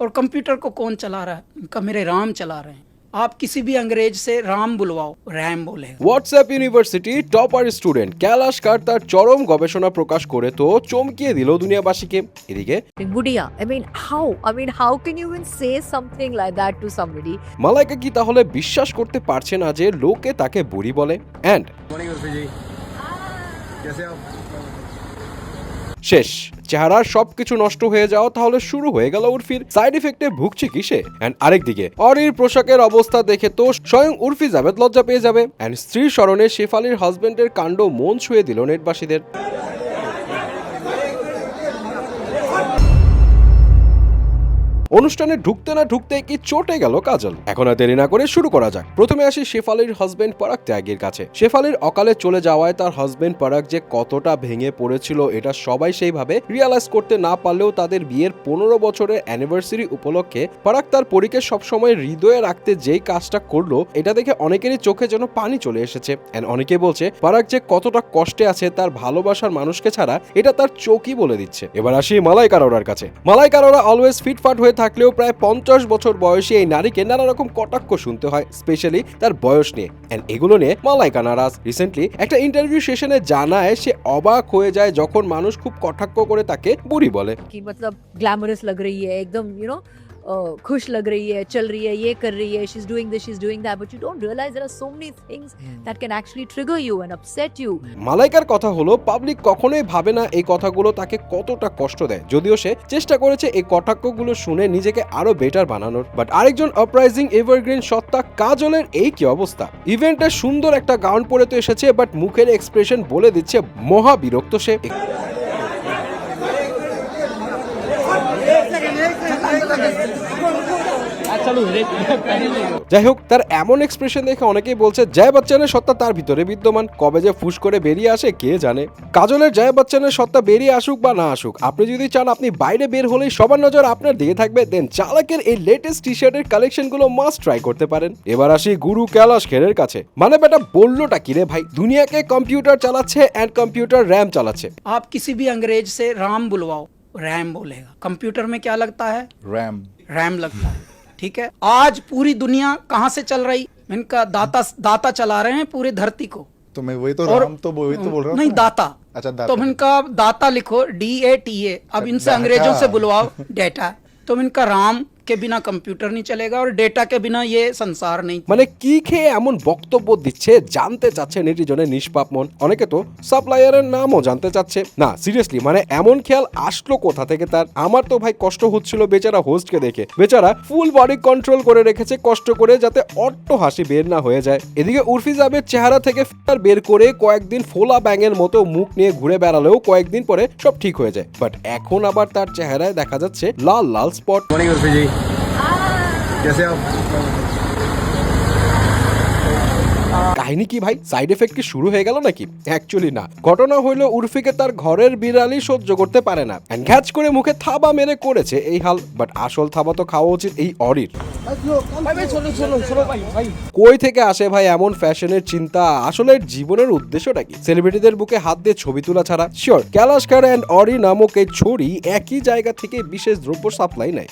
और कंप्यूटर को कौन चला रहा है इनका मेरे राम चला रहे हैं आप किसी भी अंग्रेज से राम बुलवाओ रैम बोलेगा হোয়াটসঅ্যাপ ইউনিভার্সিটি টপার স্টুডেন্ট ক্যালাশ কার তার চরম গবেষণা প্রকাশ করে তো চমকিয়ে দিল দুনিয়াবাসীকে এদিকে Budia. I mean, how? I mean, how can you even say something like that to somebody? Malaika কি তাহলে বিশ্বাস করতে পারছে না যে লোকে তাকে বুড়ি বলে অ্যান্ড मॉर्निंग उर्फी जी कैसे आप শেষ। চেহারার সবকিছু নষ্ট হয়ে যাওয়া তাহলে শুরু হয়ে গেল উর্ফির। সাইড ইফেক্টে ভুগছে কিসে? অ্যান্ড আরেকদিকে অরির পোশাকের অবস্থা দেখে তো স্বয়ং উর্ফি জাভেদ লজ্জা পেয়ে যাবে। অ্যান্ড স্ত্রীর স্মরণে শেফালির হাজবেন্ডের কাণ্ড মন ছুঁয়ে দিল নেটবাসীদের। অনুষ্ঠানে ঢুকতে না ঢুকতে কি চটে গেল কাজল? এখন আর দেরি না করে শুরু করা যাক। প্রথমে আসি শেফালির হাজবেন্ড পরাগ ত্যাগের কাছে। শেফালির অকালে চলে যাওয়ায় তার হাজবেন্ড পরাগ যে কতটা ভেঙে পড়েছিল, এটা সবাই সেইভাবে রিয়ালাইজ করতে না পারলেও তাদের বিয়ের পনেরো বছরের অ্যানিভার্সারি উপলক্ষে পরাগ তার পরীকে সবসময় হৃদয়ে রাখতে যেই কাজটা করল, এটা দেখে অনেকেরই চোখে যেন পানি চলে এসেছে। এন্ড অনেকে বলছে পরাগ যে কতটা কষ্টে আছে তার ভালোবাসার মানুষকে ছাড়া, এটা তার চোখই বলে দিচ্ছে। এবার আসি মালাইকা আরোরার কাছে। মালাইকা আরোরা অলওয়েজ ফিটফাট হয়ে থাকলেও প্রায় পঞ্চাশ বছর বয়সী এই নারীকে নানা রকম কটাক্ষ শুনতে হয় স্পেশালি তার বয়স নিয়ে। অ্যান্ড এগুলো নিয়ে মালাইকা নারাজ। রিসেন্টলি একটা ইন্টারভিউ সেশনে জানায় সে অবাক হয়ে যায় যখন মানুষ খুব কটাক্ষ করে তাকে বুড়ি বলে। কি মতলব গ্ল্যামারাস লাগ রহি হ্যায় একদম ইউ নো खुश लग रही है चल रही है ये कर रही है she is doing this she is doing that but you don't realise there are so many things that can actually trigger you and upset you মালাইকার কথা হলো পাবলিক কখনোই ভাবে না এই কথাগুলো তাকে কতটা কষ্ট দেয় যদিও সে চেষ্টা করেছে এই কটাক্ষগুলো শুনে নিজেকে আরো বেটার বানানোর বাট আরেকজন অপ্রাইজিং এভারগ্রিন সত্তা কাজলের এই কি অবস্থা ইভেন্টে সুন্দর একটা গাউন পরে তো এসেছে বাট মুখের এক্সপ্রেশন বলে দিচ্ছে মহা বিরক্ত সে যাই হোক তার এমন এক্সপ্রেশন দেখে অনেকেই বলছে জয় বচ্চনের সত্তা তার ভিতরে বিদ্যমান কবে যে ফুস করে বেরিয়ে আসে কে জানে কাজলের জয় বচ্চনের সত্তা বেরিয়ে আসুক বা না আসুক আপনি যদি চান আপনি বাইরে বের হলেই সবার নজর আপনার দিকে থাকবে দেন চালাকের এই লেটেস্ট টি শার্টের কালেকশনগুলো মাস্ট ট্রাই করতে পারেন এবার আসি গুরু ক্যালাশ খেরের কাছে মানে বেটা বললোটা কি রে ভাই দুনিয়াকে কম্পিউটার চালাচ্ছে অ্যান্ড কম্পিউটার র্যাম চালাচ্ছে आप किसी भी अंग्रेज से राम बुलवाओ रैम बोलेगा कंप्यूटर में क्या लगता है रैम रैम लगता है ठीक है? आज पूरी दुनिया कहाँ से चल रही? इनका दाता दाता चला रहे हैं पूरी धरती को। तो मैं वही तो और राम तो वही तो बोल रहा हूँ नहीं दाता। अच्छा, दाता। तुम इनका दाता लिखो डी ए टी ए अब इनसे अंग्रेज़ों से बुलवाओ डेटा। तुम इनका राम के बिना कंप्यूटर नहीं चलेगा और डेटा के बिना ये संसार नहीं মানে কি খেয়ে এমন বক্তব্য দিচ্ছে জানতে চাচ্ছে নেটিজনের নিষ্পাপ মন অনেকে তো সাপ্লায়ারের নামও জানতে চাচ্ছে না সিরিয়াসলি মানে এমন খেয়াল আসলো কোথা থেকে তার আমার তো ভাই কষ্ট হচ্ছিল বেচারা হোস্টকে দেখে বেচারা ফুল বডি কন্ট্রোল করে রেখেছে কষ্ট করে যাতে অট্ট হাসি বের না হয়ে যায় এদিকে উর্ফি জাবের চেহারা থেকে ফিল্টার বের করে কয়েকদিন ফোলা ব্যাঙের মতো মুখ নিয়ে ঘুরে বেড়ালেও কয়েকদিন পরে সব ঠিক হয়ে যায় বাট এখন আবার তার চেহারায় দেখা যাচ্ছে লাল লাল স্পট मॉर्निंग उर्फी जी कैसे आप কাহিনী কি ভাই সাইড এফেক্ট কি শুরু হয়ে গেল নাকি অ্যাকচুয়ালি না ঘটনা হইলো উর্ফিকে তার ঘরের বিড়ালই সহ্য করতে পারে না And ঘ্যাচ করে মুখে থাবা মেরে করেছে এই হাল বাট আসল থাবা তো খাওয়া উচিত এই অরির কই থেকে আসে ভাই এমন ফ্যাশনের চিন্তা আসলে এর জীবনের উদ্দেশ্যটা কি সেলিব্রিটিদের বুকে হাত দিয়ে ছবি তোলা ছাড়া শিওর ক্যালাশকার অ্যান্ড অরি নামক এই ছড়ি একই জায়গা থেকে বিশেষ দ্রব্য সাপ্লাই নেয়